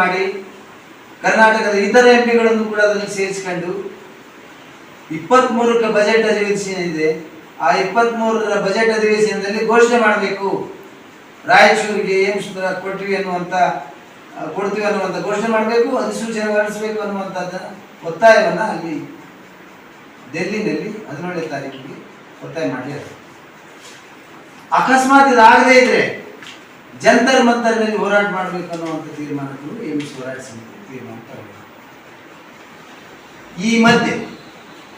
ಮಾಡಿ ಕರ್ನಾಟಕದ ಇತರ ಎಂಪಿಗಳನ್ನು ಕೂಡ ಅದನ್ನು ಸೇರಿಸಿಕೊಂಡು ಇಪ್ಪತ್ತ್ ಮೂರಕ್ಕೆ ಬಜೆಟ್ ಅಧಿವೇಶನ ಇದೆ. ಆ ಇಪ್ಪತ್ತ್ ಮೂರರ ಬಜೆಟ್ ಅಧಿವೇಶನದಲ್ಲಿ ಘೋಷಣೆ ಮಾಡಬೇಕು. ರಾಯಚೂರಿಗೆ ಏಮ್ಸ್ ಕೊಟ್ಟಿವಿ ಅನ್ನುವಂಥ ಕೊಡ್ತೀವಿ ಅನ್ನುವಂಥ ಘೋಷಣೆ ಮಾಡಬೇಕು, ಅಧಿಸೂಚನೆ ಹೊರಡಿಸಬೇಕು ಅನ್ನುವಂಥದ್ದು ಒತ್ತಾಯವನ್ನು ಅಲ್ಲಿ ಡೆಲ್ಲಿನಲ್ಲಿ ಹದಿನೇಳನೇ ತಾರೀಕಿಗೆ ಒತ್ತಾಯ ಮಾಡಿದ್ದಾರೆ ಅಕಸ್ಮಾತ್ ಇದಾಗದೇ ಇದ್ರೆ ಜಂತರ್ ಮಂತರ್ನಲ್ಲಿ ಹೋರಾಟ ಮಾಡಬೇಕು ಅನ್ನುವಂಥ ತೀರ್ಮಾನಗಳು ಎಂ ಸ್ವರಾಜ್ ಸಮಿತಿ ತೀರ್ಮಾನ. ಈ ಮಧ್ಯೆ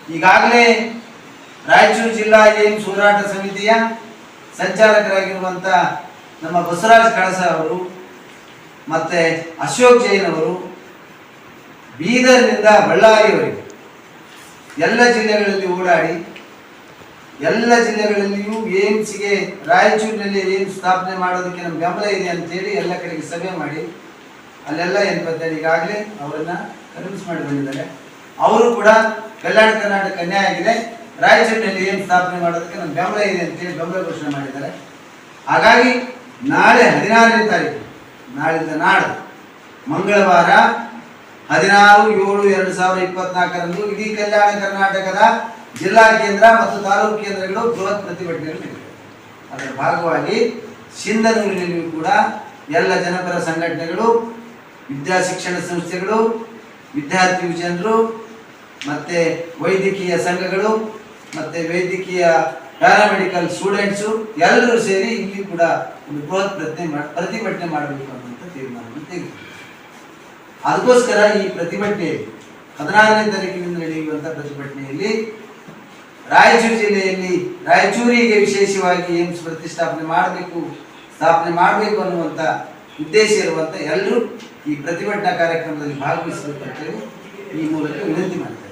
ಈಗಾಗಲೇ ರಾಯಚೂರು ಜಿಲ್ಲಾ ಏಮ್ಸ್ ಹೋರಾಟ ಸಮಿತಿಯ ಸಂಚಾಲಕರಾಗಿರುವಂಥ ನಮ್ಮ ಬಸವರಾಜ್ ಕಳಸ ಅವರು ಮತ್ತೆ ಅಶೋಕ್ ಜೈನ್ ಅವರು ಬೀದರ್ನಿಂದ ಬಳ್ಳಾರಿಯವರೆಗೆ ಎಲ್ಲ ಜಿಲ್ಲೆಗಳಲ್ಲಿ ಓಡಾಡಿ ಎಲ್ಲ ಜಿಲ್ಲೆಗಳಲ್ಲಿಯೂ ಏಮ್ಸ್ಗೆ, ರಾಯಚೂರಿನಲ್ಲಿ ಏಮ್ಸ್ ಸ್ಥಾಪನೆ ಮಾಡೋದಕ್ಕೆ ನಮ್ಮ ಬೆಂಬಲ ಇದೆ ಅಂತೇಳಿ ಎಲ್ಲ ಕಡೆಗೆ ಸಭೆ ಮಾಡಿ, ಅಲ್ಲೆಲ್ಲ ಏನು ಬರ್ತಾರೆ ಈಗಾಗಲೇ ಅವರನ್ನು ಕನ್ವಿನ್ಸ್ ಮಾಡಿ ಬಂದಿದ್ದಾರೆ. ಅವರು ಕೂಡ ಕಲ್ಯಾಣ ಕರ್ನಾಟಕ ಅನ್ಯಾಯ ಆಗಿದೆ. ರಾಯಚೂರಿನಲ್ಲಿ ಏಮ್ಸ್ ಸ್ಥಾಪನೆ ಮಾಡೋದಕ್ಕೆ ನಮ್ಮ ಬೆಂಬಲ ಇದೆ ಅಂತೇಳಿ ಬೆಂಬಲ ಘೋಷಣೆ ಮಾಡಿದ್ದಾರೆ. ಹಾಗಾಗಿ ನಾಳೆ ಹದಿನಾರನೇ ತಾರೀಕು ನಾಳಿಂದ ನಾಡು, ಮಂಗಳವಾರ ಹದಿನಾರು ಏಳು ಎರಡು ಸಾವಿರದ ಇಪ್ಪತ್ನಾಲ್ಕರಂದು ಇಡೀ ಕಲ್ಯಾಣ ಕರ್ನಾಟಕದ ಜಿಲ್ಲಾ ಕೇಂದ್ರ ಮತ್ತು ತಾಲೂಕು ಕೇಂದ್ರಗಳು ಬೃಹತ್ ಪ್ರತಿಭಟನೆಗಳು ಅದರ ಭಾಗವಾಗಿ ಸಿಂಧನೂರಿನಲ್ಲಿಯೂ ಕೂಡ ಎಲ್ಲ ಜನಪರ ಸಂಘಟನೆಗಳು, ವಿದ್ಯಾ ಶಿಕ್ಷಣ ಸಂಸ್ಥೆಗಳು, ವಿದ್ಯಾರ್ಥಿ ಜನರು ಮತ್ತೆ ವೈದ್ಯಕೀಯ ಸಂಘಗಳು ಮತ್ತೆ ವೈದ್ಯಕೀಯ ಪ್ಯಾರಾಮೆಡಿಕಲ್ ಸ್ಟೂಡೆಂಟ್ಸು ಎಲ್ಲರೂ ಸೇರಿ ಇಲ್ಲಿ ಕೂಡ ಒಂದು ಬೃಹತ್ ಪ್ರತಿ ಪ್ರತಿಭಟನೆ ಮಾಡಬೇಕು ಅನ್ನುವಂಥ ತೀರ್ಮಾನವನ್ನು ತೆಗೆದು ಅದಕ್ಕೋಸ್ಕರ ಈ ಪ್ರತಿಭಟನೆ ಹದಿನಾರನೇ ತಾರೀಕಿನಿಂದ ನಡೆಯುವಂಥ ಪ್ರತಿಭಟನೆಯಲ್ಲಿ ರಾಯಚೂರು ಜಿಲ್ಲೆಯಲ್ಲಿ ರಾಯಚೂರಿಗೆ ವಿಶೇಷವಾಗಿ ಏಮ್ಸ್ ಪ್ರತಿಷ್ಠಾಪನೆ ಮಾಡಬೇಕು, ಸ್ಥಾಪನೆ ಮಾಡಬೇಕು ಅನ್ನುವಂಥ ಉದ್ದೇಶ ಇರುವಂಥ ಎಲ್ಲರೂ ಈ ಪ್ರತಿಭಟನಾ ಕಾರ್ಯಕ್ರಮದಲ್ಲಿ ಭಾಗವಹಿಸಬೇಕು ಅಂತೇಳಿ ಈ ಮೂಲಕ ವಿನಂತಿ ಮಾಡ್ತಾರೆ